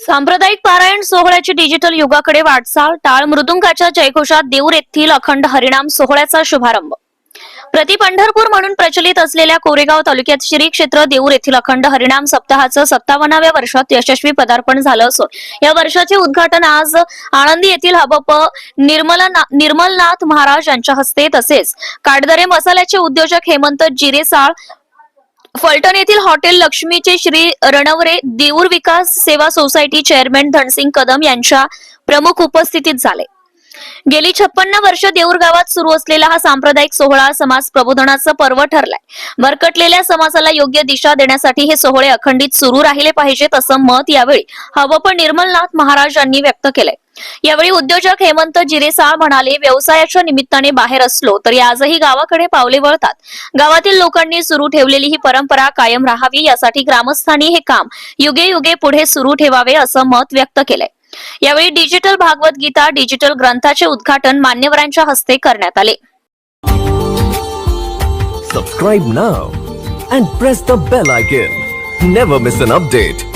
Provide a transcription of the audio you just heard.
सांप्रदायिक पारायण सोहळ्याची डिजिटल युगाकडे वाटचाल टाळ मृदुंगाच्या जयघोषात देऊर येथील अखंड हरिणाम सोहळ्याचा शुभारंभ. प्रति पंढरपूर म्हणून प्रचलित असलेल्या कोरेगाव तालुक्यात श्री क्षेत्र देऊर येथील अखंड हरिणाम सप्ताहाचं सत्तावन्नाव्या वर्षात यशस्वी पदार्पण झालं असून या वर्षाचे उद्घाटन आज आळंदी येथील हबप निर्मला निर्मलनाथ महाराज यांच्या हस्ते तसेच काटदरे मसाल्याचे उद्योजक हेमंत जिरेसाळ फलटण येथील हॉटेल लक्ष्मीचे श्री रणवरे देऊर विकास सेवा सोसायटी चेअरमॅन धनसिंग कदम यांच्या प्रमुख उपस्थितीत झाले. गेली छप्पन्न वर्ष देऊर गावात सुरू असलेला हा सांप्रदायिक सोहळा समाज प्रबोधनाचं पर्व ठरलाय. भरकटलेल्या समाजाला योग्य दिशा देण्यासाठी हे सोहळे अखंडित सुरू राहिले पाहिजेत असं मत यावेळी हवप निर्मलनाथ महाराज यांनी व्यक्त केलंय. यावेळी उद्योजक हेमंत जिरेसाळ म्हणाले व्यवसायाच्या निमित्ताने बाहेर असलो तरी आजही गावाकडे पावले वळतात. गावातील लोकांनी सुरू ठेवलेली ही परंपरा कायम राहावी यासाठी ग्रामस्थांनी हे काम युगे युगे पुढे सुरू ठेवावे असं मत व्यक्त केलंय. यावेळी डिजिटल भागवत गीता डिजिटल ग्रंथाचे उद्घाटन मान्यवरांच्या हस्ते करण्यात आले. Subscribe now and press the bell icon never miss an update